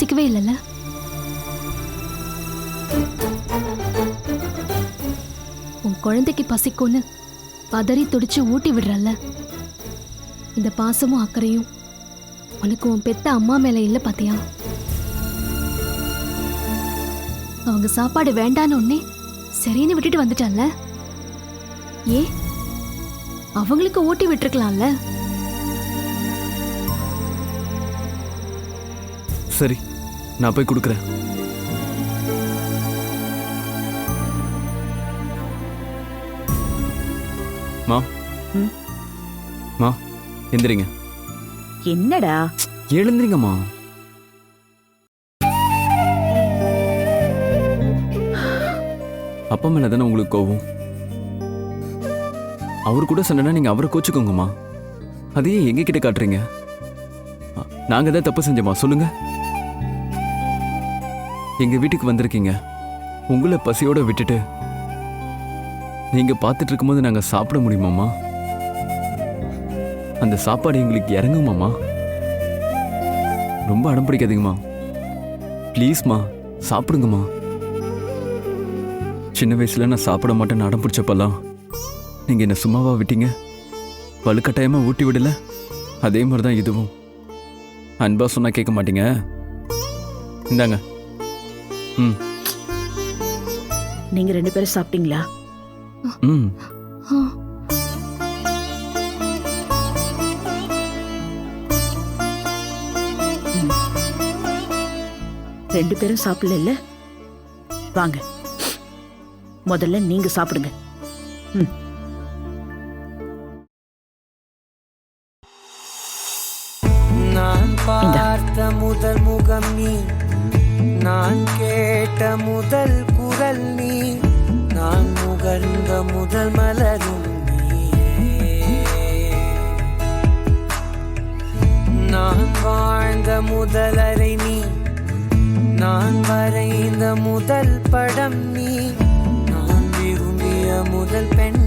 யோசிக்கவே இல்லைல்ல? உன் குழந்தைக்கு பசிக்கும்னு பதறி துடிச்சு ஊட்டி விடுறல்ல? இந்த பாசமும் அக்கறையும் உனக்கு உன் பெத்த அம்மா மேல இல்ல பாத்தியா? அவங்க சாப்பாடு வேண்டான்னு உடனே சரின்னு விட்டுட்டு வந்துட்டால ஏ அவங்களுக்கு ஊட்டி விட்டுருக்கலாம்ல? சரி நான் போய் கொடுக்குறேன். மா. ம்? மா எந்திரிங்க. என்னடா? எழுந்திரிங்கம்மா. அப்பா மேல தானே உங்களுக்கு கோவம் அவர் கூட சொன்னா நீங்க அவரை கோச்சுக்கோங்கம்மா. அதையே எங்க கிட்ட காட்டுறீங்க நாங்க தான் தப்பு செஞ்சோமா? சொல்லுங்க. எங்க வீட்டுக்கு வந்திருக்கீங்க. உங்களை பசியோட விட்டுட்டு நீங்க பார்த்துட்டு இருக்கும்போது நாங்க சாப்பிட முடியுமாம்மா? அந்த சாப்பாடு எங்களுக்கு இறங்குமாம்மா? ரொம்ப அடம் பிடிக்காதீங்கம்மா. ப்ளீஸ்மா சாப்பிடுங்கம்மா. சின்ன வயசுல நான் சாப்பிட மாட்டேன்னு அடம் பிடிச்சப்பெல்லாம் நீங்க என்ன சும்மாவா விட்டீங்க? வலுக்கட்டாயமா ஊட்டி விடல? அதே மாதிரி தான் இதுவும். அன்பா சொன்னா கேட்க மாட்டீங்க? இந்தாங்க. நீங்க ரெண்டு பேரும் சாப்பிட்டீங்களா? ம். ரெண்டு பேரும் சாப்பிடல வாங்க. முதல்ல நீங்க சாப்பிடுங்க. ம். நான் பார்த்த முதல் முகம் நீ. நான் கேட்ட முதல் குரல் நீ நான் முகர்ந்த முதல் மலரும் நான் வாழ்ந்த முதல் அறை நீ நான் வரைந்த முதல் படம் நீ நான் விரும்பிய முதல் பெண்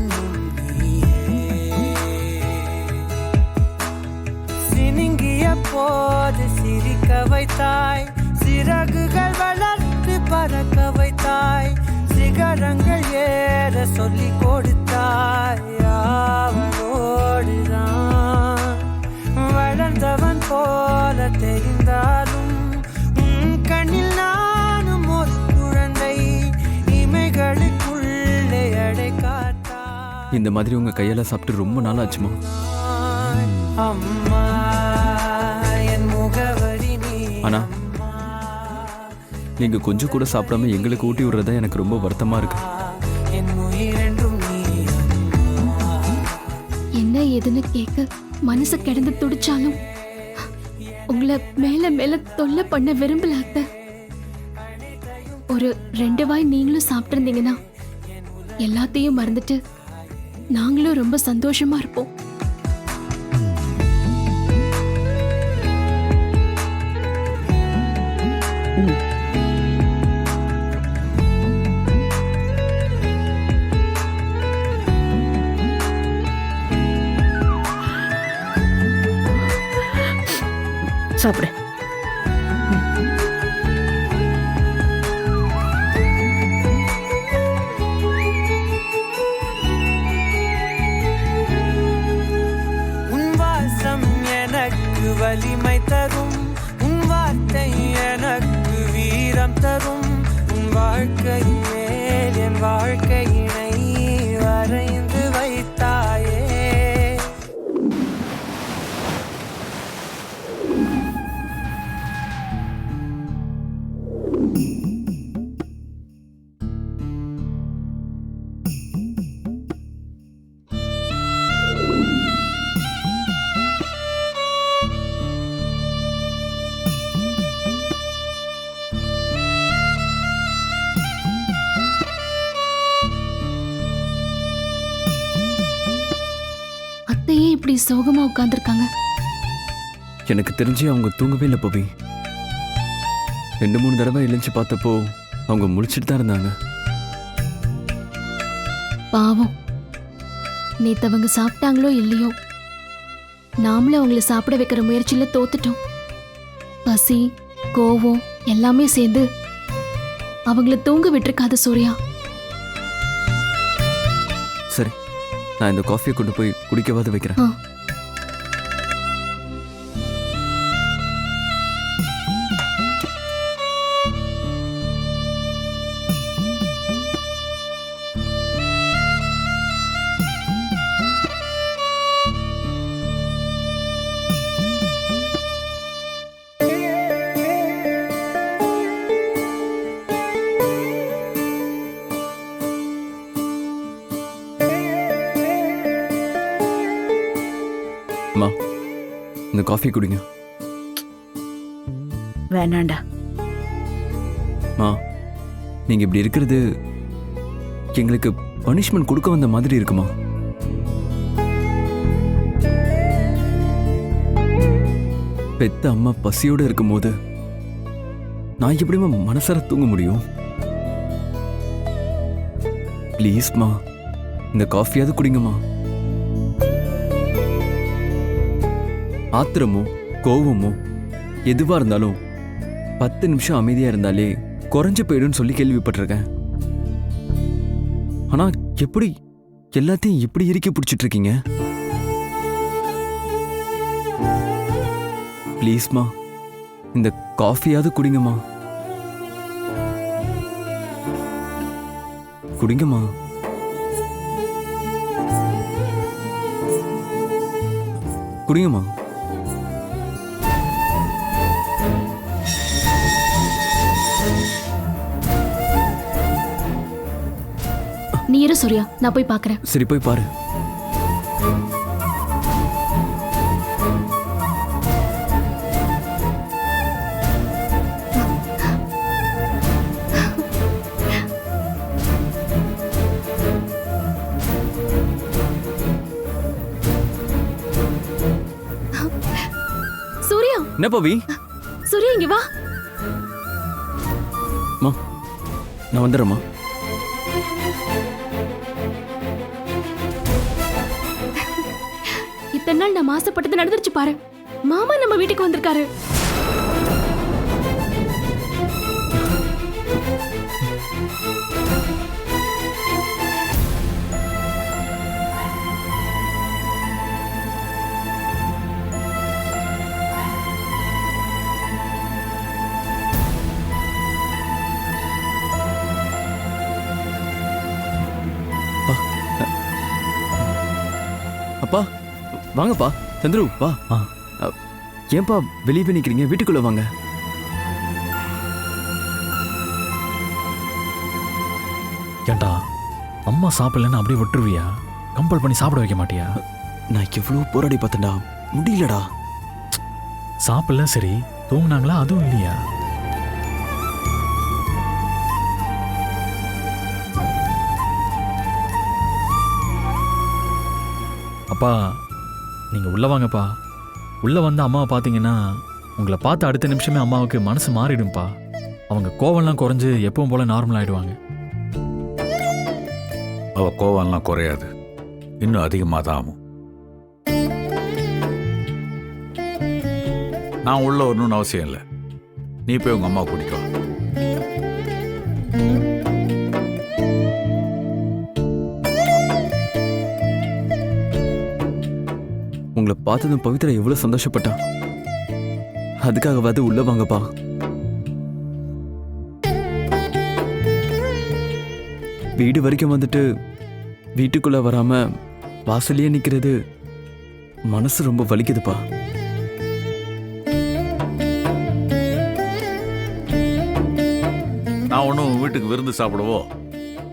நீயே போது சிரிக்க வைத்தாய் சிறகுகள் வளர்த்து பறக்க வைத்தாய். சிகரங்கள் ஏற சொல்லி கொடுத்தாய். அவனோடுதான் வளர்ந்தவன் போல தெரிந்தாலும் உன் கண்ணில் நானும் ஒரு குழந்தை இமைகளுக்குள்ளே அடை காத்தாய். இந்த மாதிரி உங்க கையால சாப்பிட்டு ரொம்ப நாள் ஆச்சுமா? அம்மா என் முகவரி நீ. ஆனா நீங்க கொஞ்சம் கூட சாப்பிடாம எங்களுக்கு ஊட்டி விடுறதா எனக்கு ரொம்ப வருத்தமா இருக்கு. என்ன ஏதுன்னு கேட்க மனசு கிடந்து துடிச்சாலும் உங்களை மேல மேல தொல்லை பண்ண விரும்பல அத்தை. ஒரு ரெண்டு வாய் நீங்களும் சாப்பிட்டிருந்தீங்கன்னா எல்லாத்தையும் மறந்துட்டு நாங்களும் ரொம்ப சந்தோஷமா இருப்போம். சாப்பிடு அத்தையே இப்படி சோகமா உட்கார்ந்துருக்காங்க? எனக்கு தெரிஞ்சு அவங்க தூங்கவே இல்லை பவி. ரெண்டு மூணு தடவை எழுந்துச்சு பார்த்தப்போ அவங்க முழிச்சிட்டு தான் இருந்தாங்க. பாவம். நேத்து அவங்க சாப்பிட்டாங்களோ இல்லையோ? நாமளும் அவங்கள சாப்பிட வைக்கிற முயற்சியில தோத்துட்டோம். பசி கோவம் எல்லாமே சேர்ந்து அவங்கள தூங்க விட்டுருக்காது சூர்யா. சரி. நான் இந்த காஃபியை கொண்டு போய் குடிக்கவாது வைக்கிறேன். இந்த காஃபி குடிங்க. வேணாண்டா. மா நீங்க இப்படி இருக்கிறது எங்களுக்கு பனிஷ்மெண்ட் கொடுக்க வந்த மாதிரி இருக்குமா? பெத்த அம்மா பசியோட இருக்கும்போது நான் எப்படிம்மா மனசார தூங்க முடியும்? ப்ளீஸ்மா இந்த காஃபியாவது குடிங்கம்மா. ஆத்திரமோ கோவமோ எதுவா இருந்தாலும் பத்து நிமிஷம் அமைதியா இருந்தாலே குறைஞ்சு போயிடும்னு சொல்லி கேள்விப்பட்டிருக்கேன். ஆனா எப்படி எல்லாத்தையும் இப்படி இறுக்கி பிடிச்சிட்டு இருக்கீங்க ப்ளீஸ்மா இந்த காஃபியாவது குடிங்கம்மா. குடிங்கம்மா. குடிங்கம்மா. நீ இரு சூர்யா. நான் போய் பார்க்கறேன் சரி போய் பாரு. சூர்யா. என்ன பவி சூர்யா இங்க வா. அம்மா நான் வந்துடுறேம்மா. இத்தனை நாள் நான் மாசப்பட்டது நடந்துருச்சு பாரு. மாமா நம்ம வீட்டுக்கு வந்திருக்காரு. அப்பா. வாங்கப்பா. சந்துரு வா. ஏன்பா வெளியே போய் நிக்கிறீங்க? வீட்டுக்குள்ள வாங்க. ஏன்டா அம்மா சாப்பிடலன்னு அப்படியே விட்டுருவியா? கம்பல் பண்ணி சாப்பிட வைக்க மாட்டியா? நான் எவ்வளவு போராடி பார்த்தேன்டா. முடியலடா. சாப்பிடல சரி. தூங்குனாங்களா? அதுவும் இல்லையா? அப்பா நீங்க உள்ள வாங்கப்பா. உள்ள வந்து அம்மாவை பார்த்தீங்கன்னா உங்களை பார்த்து அடுத்த நிமிஷமே அம்மாவுக்கு மனசு மாறிடும்ப்பா. அவங்க கோவம்லாம் குறைஞ்சு எப்பவும் போல நார்மல் ஆயிடுவாங்க. அவ கோவம்லாம் குறையாது. இன்னும் அதிகமாக தான் ஆகும். நான் உள்ள வரணும்னு அவசியம் இல்லை. நீ போய் உங்க அம்மா கூட்டிக்கோ. பார்த்ததும் பவித்ரா எவ்வளவு சந்தோஷப்பட்டா. அதுக்காகவாது உள்ள வாங்கப்பா. வீடு வரைக்கும் வந்துட்டு வீட்டுக்குள்ள வராம வாசல்லையே நிக்கிறது மனசு ரொம்ப வலிக்குதுப்பா. நான் ஒன்றும் உன் வீட்டுக்கு விருந்து சாப்பிடவோ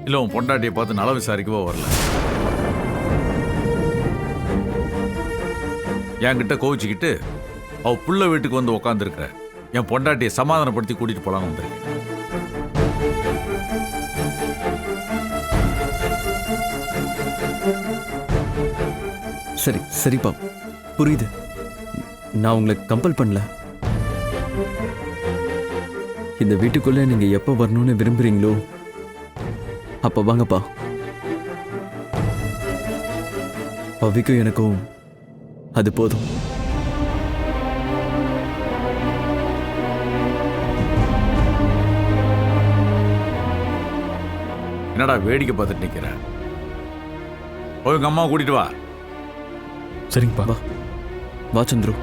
இல்லை உன் பொண்டாட்டியை பார்த்து நல விசாரிக்கவோ வரல. என்கிட்ட கோவிச்சுக்கிட்டு அவ புள்ள வீட்டுக்கு வந்து உக்காந்துருக்கிற. என் பொண்டாட்டியை சமாதானப்படுத்தி கூட்டிட்டு போலான்னு வந்திருக்கேன். சரி சரிப்பா. புரியுது. நான் உங்களை கம்பல் பண்ணல. இந்த வீட்டுக்குள்ள நீங்க எப்போ வரணும்னு விரும்புறீங்களோ அப்ப வாங்கப்பா. பவிக்கும் எனக்கும் அது போதும். என்னடா வேடிக்கை பார்த்துட்டு நிற்கிறேன் போய் உங்கள் அம்மா கூட்டிட்டு வா. சரிங்கப்பா. வா சந்துரு.